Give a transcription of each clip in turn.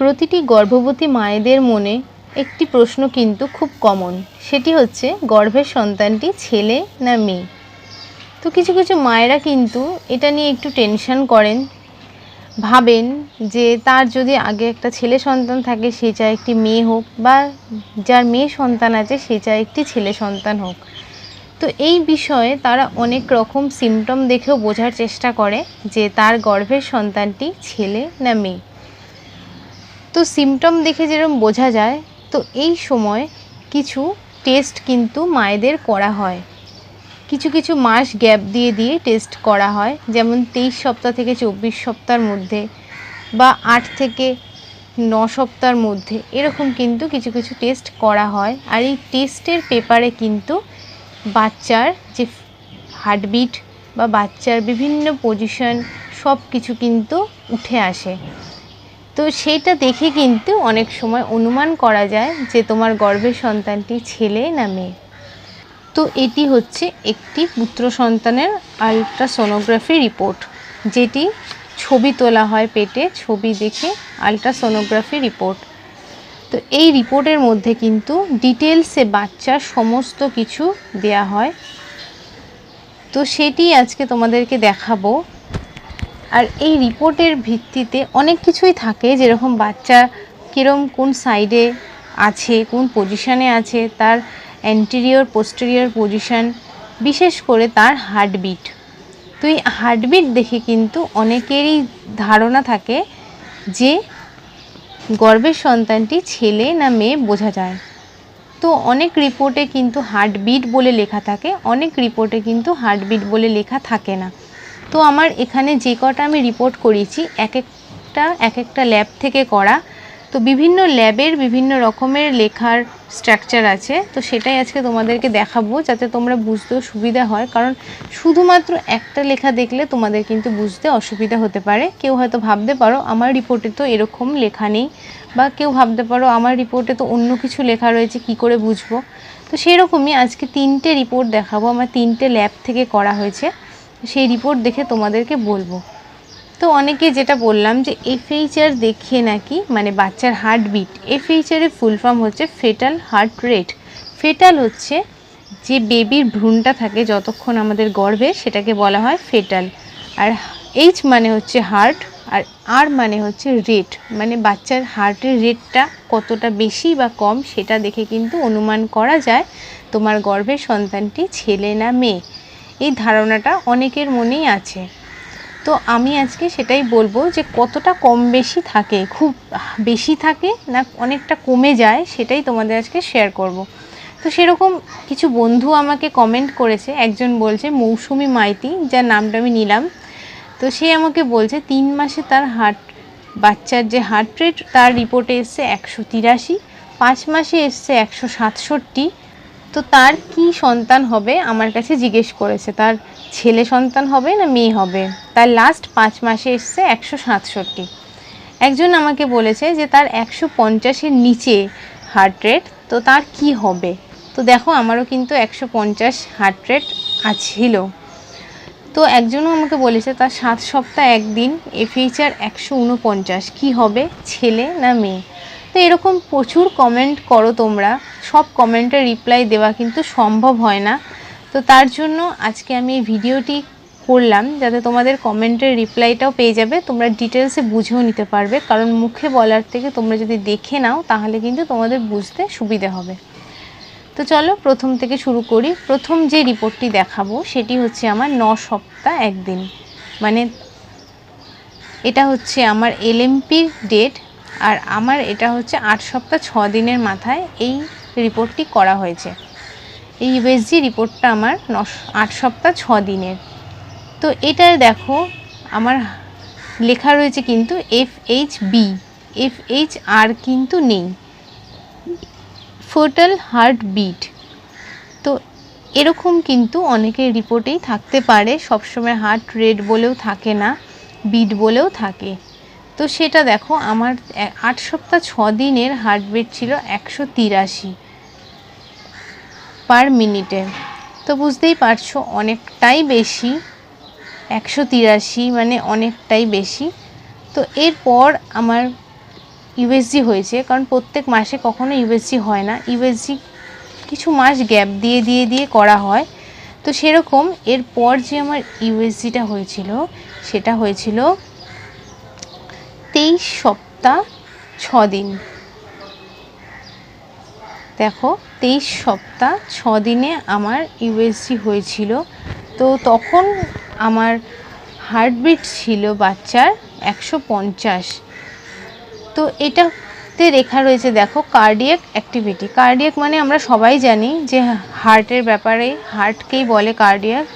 প্রতিটি গর্ভবতী মায়েদের মনে একটি প্রশ্ন কিন্তু খুব কমন সেটি হচ্ছে, গর্ভের সন্তানটি ছেলে না মেয়ে? তো কিছু কিছু মায়েরা কিন্তু এটা নিয়ে একটু টেনশন করেন। ভাবেন যে তার যদি আগে একটা ছেলে সন্তান থাকে, সে চায় একটি মেয়ে হোক বা যার মেয়ে সন্তান আছে, সে চায় একটি ছেলে সন্তান হোক। তো এই বিষয়ে তারা অনেক রকম সিমটম দেখেও বোঝার চেষ্টা করে যে তার গর্ভের সন্তানটি ছেলে না মেয়ে। তো সিমটম দেখে যেরকম বোঝা যায়, তো এই সময় কিছু টেস্ট কিন্তু মায়েদের করা হয়। কিছু কিছু মাস গ্যাপ দিয়ে দিয়ে টেস্ট করা হয়, যেমন তেইশ সপ্তাহ থেকে চব্বিশ সপ্তাহের মধ্যে বা আট থেকে ন সপ্তাহের মধ্যে, এরকম কিন্তু কিছু কিছু টেস্ট করা হয়। আর এই টেস্টের পেপারে কিন্তু বাচ্চার যে হার্টবিট বা বাচ্চার বিভিন্ন পজিশন সব কিছু কিন্তু উঠে আসে। তো সেইটা দেখে কিন্তু অনেক সময় অনুমান করা যায় যে তোমার গর্ভের সন্তানটি ছেলে না মেয়ে। তো এটি হচ্ছে একটি পুত্র সন্তানের আলট্রাসোনোগ্রাফি রিপোর্ট যেটি ছবি তোলা হয় পেটে, ছবি দেখে আলট্রাসোনোগ্রাফি রিপোর্ট তো এই রিপোর্টের মধ্যে কিন্তু ডিটেলসে বাচ্চার সমস্ত কিছু দেয়া হয়। তো সেটি আজকে তোমাদেরকে দেখাবো। আর এই রিপোর্টের ভিত্তিতে অনেক কিছুই থাকে, যেরকম বাচ্চা কীরকম কোন সাইডে আছে, কোন পজিশানে আছে, তার অ্যান্টেরিয়র পোস্টেরিয়র পজিশান বিশেষ করে তার হার্টবিট তো এই হার্টবিট দেখে কিন্তু অনেকেরই ধারণা থাকে যে গর্ভের সন্তানটি ছেলে না মেয়ে বোঝা যায়। তো অনেক রিপোর্টে কিন্তু হার্টবিট বলে লেখা থাকে, অনেক রিপোর্টে কিন্তু হার্টবিট বলে লেখা থাকে না। তো আমার এখানে যে কটা আমি রিপোর্ট করিয়েছি, এক একটা এক একটা ল্যাব থেকে করা। তো বিভিন্ন ল্যাবের বিভিন্ন রকমের লেখার স্ট্রাকচার আছে। তো সেটাই আজকে তোমাদেরকে দেখাবো, যাতে তোমরা বুঝতেও সুবিধা হয়। কারণ শুধুমাত্র একটা লেখা দেখলে তোমাদের কিন্তু বুঝতে অসুবিধা হতে পারে। কেউ হয়তো ভাবতে পারো, আমার রিপোর্টে তো এরকম লেখা নেই। বা কেউ ভাবতে পারো, আমার রিপোর্টে তো অন্য কিছু লেখা রয়েছে, কি করে বুঝব? তো সেরকমই আজকে তিনটে রিপোর্ট দেখাবো। আমার তিনটে ল্যাব থেকে করা হয়েছে। সেই রিপোর্ট দেখে তোমাদেরকে বলব। তো অনেকে যেটা বললাম যে এফএইচআর দেখে নাকি মানে বাচ্চার হার্টবিট এফএইচআরের ফুল ফর্ম হচ্ছে ফেটাল হার্ট রেট ফেটাল হচ্ছে যে বেবির ভ্রূণটা থাকে যতক্ষণ আমাদের গর্ভে, সেটাকে বলা হয় ফেটাল আর এইচ মানে হচ্ছে হার্ট আর আর মানে হচ্ছে রেট মানে বাচ্চার হার্টের রেটটা কতটা বেশি বা কম, সেটা দেখে কিন্তু অনুমান করা যায় তোমার গর্ভের সন্তানটি ছেলে না মেয়ে। এই ধারণাটা অনেকের মনেই আছে তো আমি আজকে সেটাই বলব যে কতটা কম বেশি থাকে, খুব বেশি থাকে না অনেকটা কমে যায় সেটাই তোমাদের আজকে শেয়ার করব। তো সেরকম কিছু বন্ধু আমাকে কমেন্ট করেছে, একজন বলছে, মৌসুমি মাইতি যার নামটা আমি নিলাম তো সে আমাকে বলছে, তিন মাসে তার হার্ট বাচ্চার যে হার্ট রেট তার রিপোর্টে এসছে একশো তিরাশি, পাঁচ মাসে এসছে একশো সাতষট্টি তো তার কি সন্তান হবে আমার কাছে জিজ্ঞেস করেছে। তার ছেলে সন্তান হবে না মেয়ে হবে? তার লাস্ট পাঁচ মাসে এসছে একশো সাতষট্টি। একজন আমাকে বলেছে যে তার একশো পঞ্চাশের নিচে হার্ট রেট তো তার কি হবে? তো দেখো আমারও কিন্তু একশো পঞ্চাশ হার্ট রেট ছিল তো একজনও আমাকে বলেছে তার সাত সপ্তাহ একদিন এফএইচআর একশো উনপঞ্চাশ। কী হবে? ছেলে না মেয়ে? তো এরকম প্রচুর কমেন্ট করো তোমরা। সব কমেন্টের রিপ্লাই দেওয়া কিন্তু সম্ভব হয় না। তো তার জন্য আজকে আমি এই ভিডিওটি করলাম, যাতে তোমাদের কমেন্টের রিপ্লাইটাও পেয়ে যাবে। তোমরা ডিটেলসে বুঝেও নিতে পারবে, কারণ মুখে বলার থেকে তোমরা যদি দেখে নাও, তাহলে কিন্তু তোমাদের বুঝতে সুবিধে হবে। তো চলো প্রথম থেকে শুরু করি। প্রথম যে রিপোর্টটি দেখাবো, সেটি হচ্ছে আমার ন সপ্তাহ একদিন। মানে এটা হচ্ছে আমার এলএমপির ডেট আর আমার এটা হচ্ছে আট সপ্তাহ ছ দিনের মাথায়। এই রিপোর্টটি করা হয়েছে। এই ইউএসজি রিপোর্টটা আমার নশ, আট সপ্তাহ, ছ দিনের। তো এটায় দেখো, আমার লেখা রয়েছে কিন্তু F H B F H আর কিন্তু নেই। ফোটাল হার্ট বিট তো এরকম কিন্তু অনেকের রিপোর্টেই থাকতে পারে, সবসময় হার্ট রেট বলেও থাকে না, বিট বলেও থাকে। তো সেটা দেখো, আমার আট সপ্তাহ ছ দিনের হার্টবিট ছিল একশো তিরাশি পার মিনিটে তো বুঝতেই পারছ, অনেকটাই বেশি, একশো তিরাশি মানে অনেকটাই বেশি। তো এরপর আমার ইউএসজি হয়েছে, কারণ প্রত্যেক মাসে কখনো ইউএসজি হয় না। ইউএসজি কিছু মাস গ্যাপ দিয়ে দিয়ে দিয়ে করা হয়। তো সেরকম এরপর যে আমার ইউএসজিটা হয়েছিল, সেটা হয়েছিল তেইশ সপ্তাহ ছ দিন। দেখো, তেইশ সপ্তাহ ছ দিনে আমার ইউএসজি হয়েছিল। তো তখন আমার হার্টবিট ছিল বাচ্চার একশো পঞ্চাশ। তো এটাতে লেখা রয়েছে, দেখো কার্ডিয়াক অ্যাক্টিভিটি কার্ডিয়াক মানে আমরা সবাই জানি যে হার্টের ব্যাপারে হার্টকেই বলে কার্ডিয়াক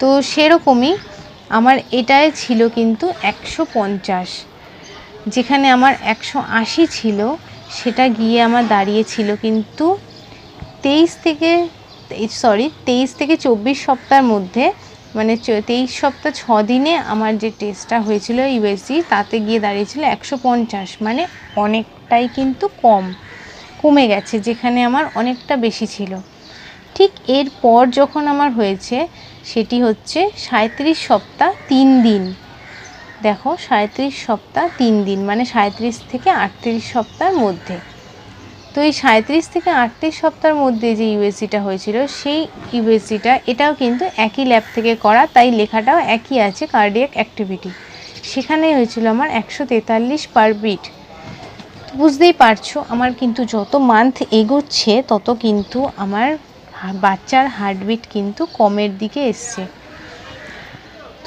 তো সেরকমই আমার এটাই ছিল কিন্তু একশো পঞ্চাশ। যেখানে আমার একশো আশি ছিল, সেটা গিয়ে আমার দাঁড়িয়েছিল কিন্তু তেইশ থেকে সরি তেইশ থেকে চব্বিশ সপ্তাহের মধ্যে মানে তেইশ সপ্তাহ ছ দিনে আমার যে টেস্টটা হয়েছিল ইউএসজি তাতে গিয়ে দাঁড়িয়েছিল একশো পঞ্চাশ মানে অনেকটাই কিন্তু কম, কমে গেছে, যেখানে আমার অনেকটা বেশি ছিল। ঠিক এরপর যখন আমার হয়েছে, সেটি হচ্ছে সাঁত্রিশ সপ্তাহ তিন দিন। দেখো সাঁত্রিশ সপ্তাহ তিন দিন মানে সাঁত্রিশ থেকে আটত্রিশ সপ্তাহের মধ্যে। তো এই সাঁত্রিশ থেকে আটত্রিশ সপ্তাহের মধ্যে যে ইউএসজিটা হয়েছিল, সেই ইউএসজিটা এটাও কিন্তু একই ল্যাব থেকে করা, তাই লেখাটাও একই আছে কার্ডিয়াক অ্যাক্টিভিটি সেখানে হয়েছিল আমার একশো তেতাল্লিশ পার বিট বুঝতেই পারছ, আমার কিন্তু যত মান্থ এগোচ্ছে, তত কিন্তু আমার বাচ্চার হার্টবিট কিন্তু কমের দিকে এসছে।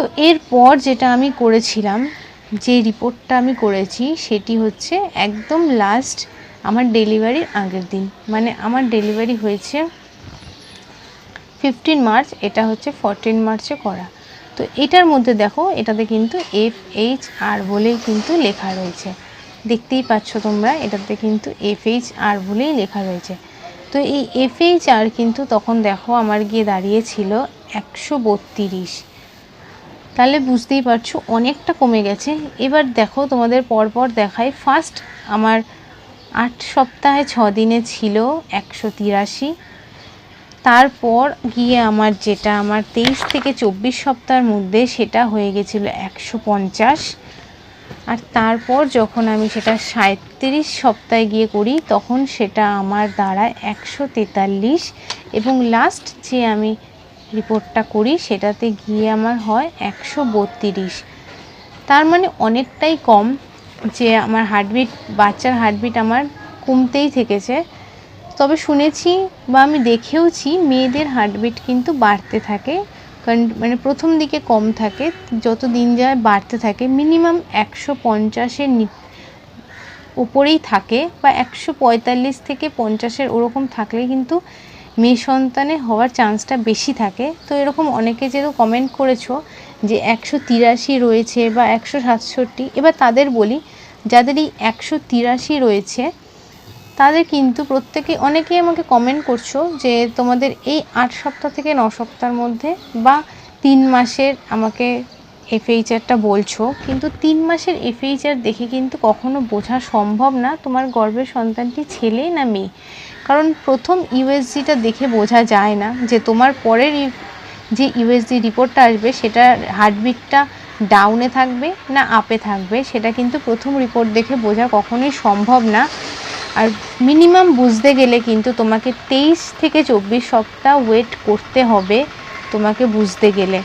তো এরপর যেটা আমি করেছিলাম, যে রিপোর্টটা আমি করেছি, সেটি হচ্ছে একদম লাস্ট আমার ডেলিভারির আগের দিন। মানে আমার ডেলিভারি হয়েছে ফিফটিন মার্চ এটা হচ্ছে ফরটিন মার্চে করা। তো এটার মধ্যে দেখো, এটাতে কিন্তু এফ এইচ আর বলেই কিন্তু লেখা রয়েছে। দেখতেই পাচ্ছ তোমরা, এটাতে কিন্তু এফ এইচ আর বলেই লেখা রয়েছে। তো এই এফ এইচ আর কিন্তু তখন দেখো, আমার গিয়ে দাঁড়িয়েছিল একশো বত্রিশ। তাহলে বুঝতেই পারছ, অনেকটা কমে গেছে। এবার দেখো, তোমাদের পরপর দেখাই। ফার্স্ট আমার আট সপ্তাহে ছ দিনে ছিল একশো তিরাশি। তারপর গিয়ে আমার যেটা আমার তেইশ থেকে চব্বিশ সপ্তাহের মধ্যে সেটা হয়ে গেছিল একশো পঞ্চাশ। আর তারপর যখন আমি সেটা সাঁত্রিশ সপ্তাহে গিয়ে করি, তখন সেটা আমার দাঁড়ায় একশো তেতাল্লিশ। এবং লাস্ট যে আমি রিপোর্টটা করি, সেটাতে গিয়ে আমার হয় একশো বত্রিশ। তার মানে অনেকটাই কম যে আমার হার্টবিট বাচ্চার হার্টবিট আমার কমতেই থেকেছে। তবে শুনেছি বা আমি দেখেওছি মেয়েদের হার্টবিট কিন্তু বাড়তে থাকে। কারণ মানে প্রথম দিকে কম থাকে, যত দিন যায় বাড়তে থাকে মিনিমাম একশো পঞ্চাশের উপরেই থাকে বা একশো পঁয়তাল্লিশ থেকে পঞ্চাশের ওরকম থাকলে কিন্তু মেয়ে সন্তানে হওয়ার চান্সটা বেশি থাকে। তো এরকম অনেকে যেহেতু কমেন্ট করেছ যে একশো তিরাশি রয়েছে বা একশো সাতষট্টি, এবার তাদের বলি, যাদের এই একশো তিরাশি রয়েছে, তাদের কিন্তু প্রত্যেকে অনেকেই আমাকে কমেন্ট করছ যে তোমাদের এই আট সপ্তাহ থেকে ন সপ্তাহের মধ্যে বা তিন মাসের আমাকে এফএইচআরটা বলছো, কিন্তু তিন মাসের এফএইচআর দেখে কিন্তু কখনো বোঝা সম্ভব না তোমার গর্ভের সন্তানটি ছেলে না মেয়ে। কারণ প্রথম ইউএসজিটা দেখে বোঝা যায় না যে তোমার পরের যে ইউএসজি রিপোর্টটা আসবে সেটা হার্টবিটটা ডাউনে থাকবে না আপে থাকবে, সেটা কিন্তু প্রথম রিপোর্ট দেখে বোঝা কখনোই সম্ভব না। আর মিনিমাম বুঝতে গেলে কিন্তু তোমাকে তেইশ থেকে চব্বিশ সপ্তাহ ওয়েট করতে হবে তোমাকে বুঝতে গেলে।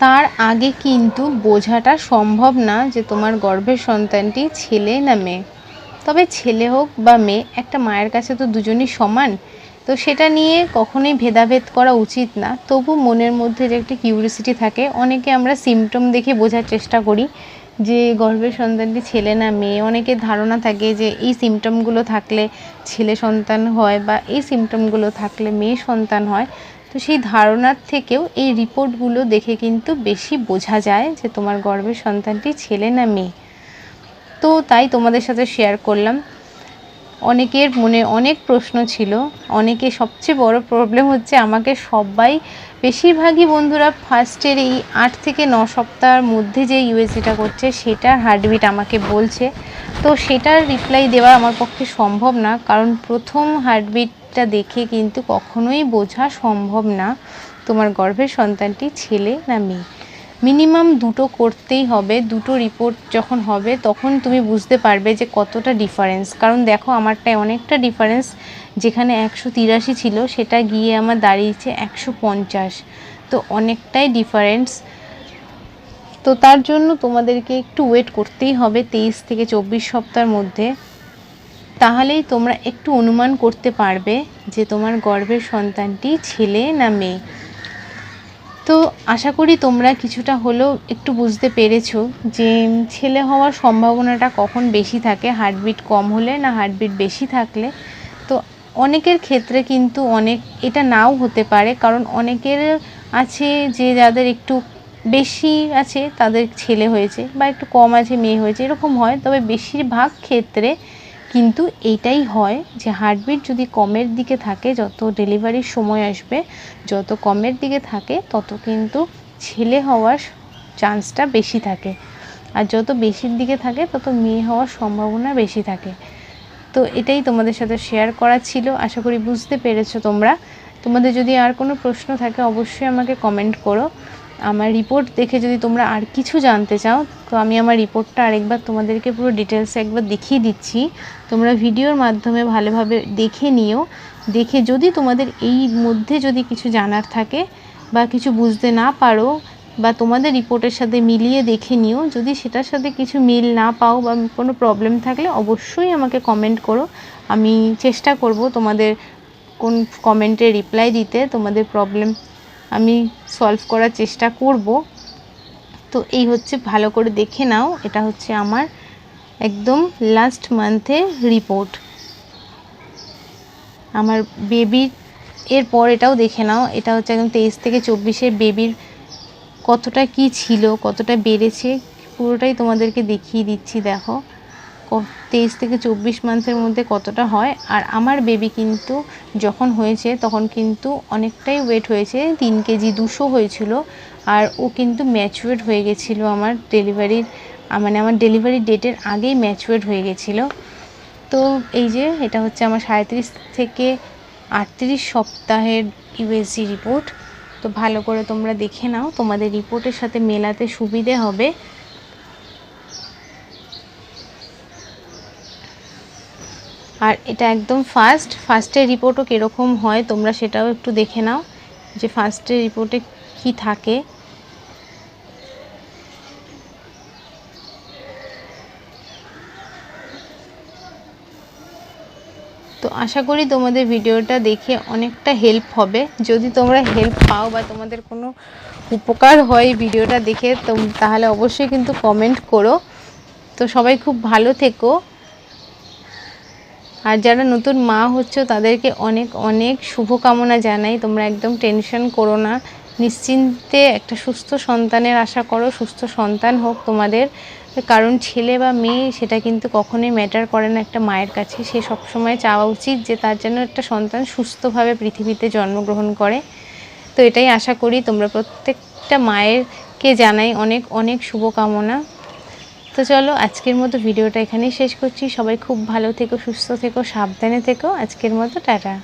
তার আগে কিন্তু বোঝাটা সম্ভব না যে তোমার গর্ভের সন্তানটি ছেলে না মেয়ে। তবে ছেলে হোক বা মেয়ে, একটা মায়ের কাছে তো দুজনই সমান, তো সেটা নিয়ে কখনোই ভেদাভেদ করা উচিত না। তবু মনের মধ্যে যে একটা কিউরিয়াসিটি থাকে, অনেকে আমরা সিমটম দেখে বোঝার চেষ্টা করি যে গর্ভের সন্তানটি ছেলে না মেয়ে। অনেকের ধারণা থাকে যে এই সিমটমগুলো থাকলে ছেলে সন্তান হয় বা এই সিমটমগুলো থাকলে মেয়ে সন্তান হয়। তো সেই ধারণার থেকেও এই রিপোর্টগুলো দেখে কিন্তু বেশি বোঝা যায় যে তোমার গর্ভের সন্তানটি ছেলে না মেয়ে। তো তাই তোমাদের সাথে শেয়ার করলাম। অনেকের মনে অনেক প্রশ্ন ছিল। অনেকে সবচেয়ে বড় প্রবলেম হচ্ছে আমাকে সবাই, বেশিরভাগই বন্ধুরা ফার্স্টের এই আট থেকে ন সপ্তাহের মধ্যে যে ইউএসজিটা করছে, সেটার হার্টবিট আমাকে বলছে। তো সেটার রিপ্লাই দেওয়া আমার পক্ষে সম্ভব না। কারণ প্রথম হার্টবিটটা দেখে কিন্তু কখনোই বোঝা সম্ভব না তোমার গর্ভের সন্তানটি ছেলে না মেয়ে। মিনিমাম দুটো করতেই হবে, দুটো রিপোর্ট যখন হবে তখন তুমি বুঝতে পারবে যে কতটা ডিফারেন্স কারণ দেখো, আমারটায় অনেকটা ডিফারেন্স যেখানে একশো তিরাশি ছিল, সেটা গিয়ে আমার দাঁড়িয়েছে একশো পঞ্চাশ। তো অনেকটাই ডিফারেন্স তো তার জন্য তোমাদেরকে একটু ওয়েট করতেই হবে তেইশ থেকে চব্বিশ সপ্তাহের মধ্যে। তাহলেই তোমরা একটু অনুমান করতে পারবে যে তোমার গর্ভের সন্তানটি ছেলে না মেয়ে। তো আশা করি তোমরা কিছুটা হলেও একটু বুঝতে পেরেছ যে ছেলে হওয়ার সম্ভাবনাটা কখন বেশি থাকে হার্টবিট কম হলে না হার্টবিট বেশি থাকলে। তো অনেকের ক্ষেত্রে কিন্তু অনেক, এটা নাও হতে পারে কারণ অনেকের আছে যে যাদের একটু বেশি আছে তাদের ছেলে হয়েছে বা একটু কম আছে, মেয়ে হয়েছে, এরকম হয়। তবে বেশিরভাগ ক্ষেত্রে কিন্তু এইটাই হয় যে হার্টবিট যদি কমের দিকে থাকে, যত ডেলিভারির সময় আসবে, যত কমের দিকে থাকে, তত কিন্তু ছেলে হওয়ার চান্সটা বেশি থাকে। আর যত বেশির দিকে থাকে, তত মেয়ে হওয়ার সম্ভাবনা বেশি থাকে। তো এটাই তোমাদের সাথে শেয়ার করা ছিল। আশা করি বুঝতে পেরেছ তোমরা। তোমাদের যদি আর কোনো প্রশ্ন থাকে, অবশ্যই আমাকে কমেন্ট করো। আমার রিপোর্ট দেখে যদি তোমরা আর কিছু জানতে চাও, তো আমি আমার রিপোর্টটা আরেকবার তোমাদেরকে পুরো ডিটেলসে একবার দেখিয়ে দিচ্ছি। তোমরা ভিডিওর মাধ্যমে ভালোভাবে দেখে নিও। দেখে যদি তোমাদের এই মধ্যে যদি কিছু জানার থাকে বা কিছু বুঝতে না পারো বা তোমাদের রিপোর্টের সাথে মিলিয়ে দেখে নিও, যদি সেটার সাথে কিছু মিল না পাও বা কোনো প্রবলেম থাকলে অবশ্যই আমাকে কমেন্ট করো। আমি চেষ্টা করব তোমাদের কোন কমেন্টে রিপ্লাই দিতে, তোমাদের প্রবলেম আমি সলভ করার চেষ্টা করব। তো এই হচ্ছে ভালো করে দেখে নাও, এটা হচ্ছে আমার একদম লাস্ট মান্থের রিপোর্ট আমার বেবির এরপর এটাও দেখে নাও, এটা হচ্ছে একদম তেইশ থেকে চব্বিশের বেবির কতটা কি ছিল, কতটা বেড়েছে, পুরোটাই তোমাদেরকে দেখিয়ে দিচ্ছি, দেখো। তেইশ থেকে চব্বিশ মান্থের মধ্যে কতটা হয়? আর আমার বেবি কিন্তু যখন হয়েছে, তখন কিন্তু অনেকটাই ওয়েট হয়েছে, তিন কেজি দুশো হয়েছিল। আর ও কিন্তু ম্যাচুয়েড হয়ে গেছিল আমার ডেলিভারির মানে আমার ডেলিভারি ডেটের আগেই ম্যাচুয়েড হয়ে গেছিল। তো এই যে, এটা হচ্ছে আমার সাঁত্রিশ থেকে আটত্রিশ সপ্তাহের ইউএসজি রিপোর্ট তো ভালো করে তোমরা দেখে নাও, তোমাদের রিপোর্টের সাথে মেলাতে সুবিধে হবে। আর এটা একদম ফার্স্ট ফার্স্টের রিপোর্টও কীরকম হয় তোমরা সেটাও একটু দেখে নাও যে ফার্স্টের রিপোর্টে কি থাকে। তো আশা করি তোমাদের ভিডিওটা দেখে অনেকটা হেল্প হবে। যদি তোমরা হেল্প পাও বা তোমাদের কোনো উপকার হয় ভিডিওটা দেখে তাহলে অবশ্যই কিন্তু কমেন্ট করো। তো সবাই খুব ভালো থেকো। আর যারা নতুন মা হচ্ছে, তাদেরকে অনেক অনেক শুভকামনা জানাই। তোমরা একদম টেনশন করো না। নিশ্চিন্তে একটা সুস্থ সন্তানের আশা করো, সুস্থ সন্তান হোক তোমাদের। কারণ ছেলে বা মেয়ে, সেটা কিন্তু কখনোই ম্যাটার করে না একটা মায়ের কাছে। সে সবসময় চাওয়া উচিত যে তার জন্য একটা সন্তান সুস্থভাবে পৃথিবীতে জন্মগ্রহণ করে। তো এটাই আশা করি তোমরা প্রত্যেকটা মায়েরকে জানাই অনেক অনেক শুভকামনা। তো চলো, আজকের মতো ভিডিওটা এখানেই শেষ করছি। সবাই খুব ভালো থেকো, সুস্থ থেকো, সাবধানে থেকো। আজকের মতো, টাটা।